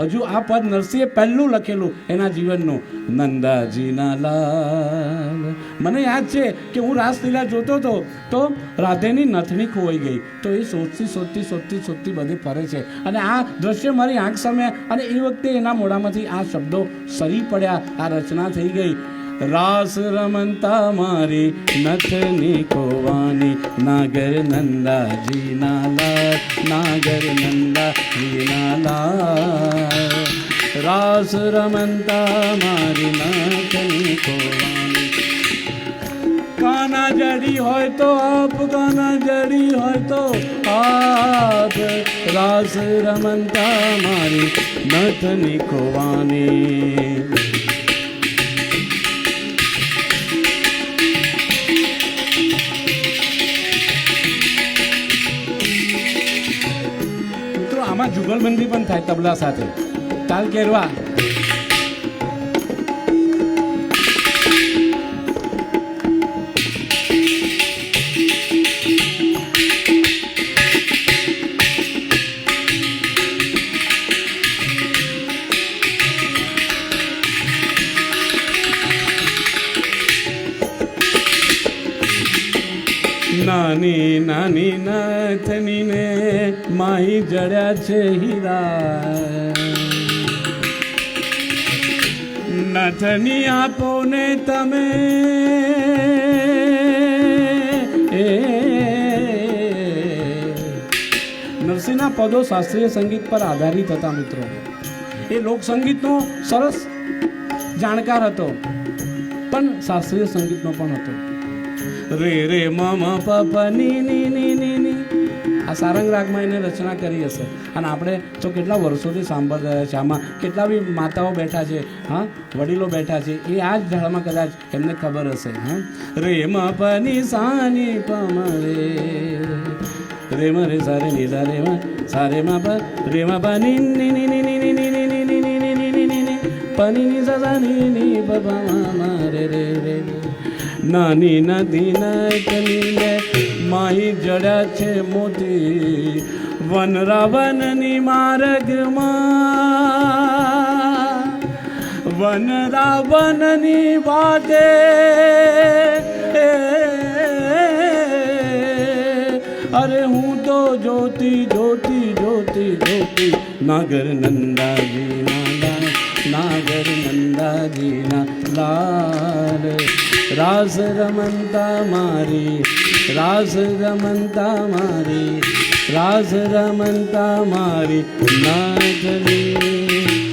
હજુ આ પદ નરસિંહે પહેલું લખેલું એના જીવનનું. નંદાજીના લાલ. મને યાદ છે કે હું રાસલીલા જોતો હતો તો રાધેની નથણી ખોવાઈ ગઈ. તો એ શોધતી શોધતી શોધતી શોધતી બધી ફરે છે. અને આ દ્રશ્ય મારી આંખ સામે અને એ વખતે એના મોઢામાંથી આ શબ્દો સરી પડ્યા, આ રચના થઈ ગઈ. રાસ રમંતા મારી નથની ખોવાની નાગર નંદાજીના લાલ નાગર નંદાજીના લાલ રાસ રમંતા મારી નથની ખોવાની કાના જડી હોય તો આપ, કાના જડી હોય તો આપ. રાસ રમંતા મારી નથની ખોવાની આમાં જુગલબંધી પણ થાય તબલા સાથે. તાલ કેરવા. નાની નાની નાથની ને માહી જડ્યા છે હીરા. નાથની આપો ને તમે નરસિંહના પદો શાસ્ત્રીય સંગીત પર આધારિત હતા મિત્રો. એ લોકસંગીતનો સરસ જાણકાર હતો, પણ શાસ્ત્રીય સંગીતનો પણ હતો. રે રે મમ પપની ની ની ની આ સારંગ રાગમાં એને રચના કરી હશે અને આપણે તો કેટલા વર્ષોથી સાંભળતા રહ્યા છે આમાં કેટલા બી માતાઓ બેઠા છે હા વડીલો બેઠા છે એ આ જ ઝાડમાં કદાચ એમને ખબર હશે હા રે મ પ ની સાની પમ રે રે મ રે સારે ની સારે મ સારે મ પ રે મ પ ની ની ની ની ની ની ની ની ની ની ની ની ની ની ની પની ની સા ની ની પ પ રે રે રે રે નાની નદી નટનીને માહી જડ્યા છે મોતી. વન રાવણની માર્ગમાં વન રાવણની વાટે અરે હું તો જોતી જોતી જોતી જોતી નાગર નંદાજી નાગર નંદાજીના લાલ. રાસ રમંતા મારી રાસ રમંતા મારી રાસ રમંતા મારી નાચલી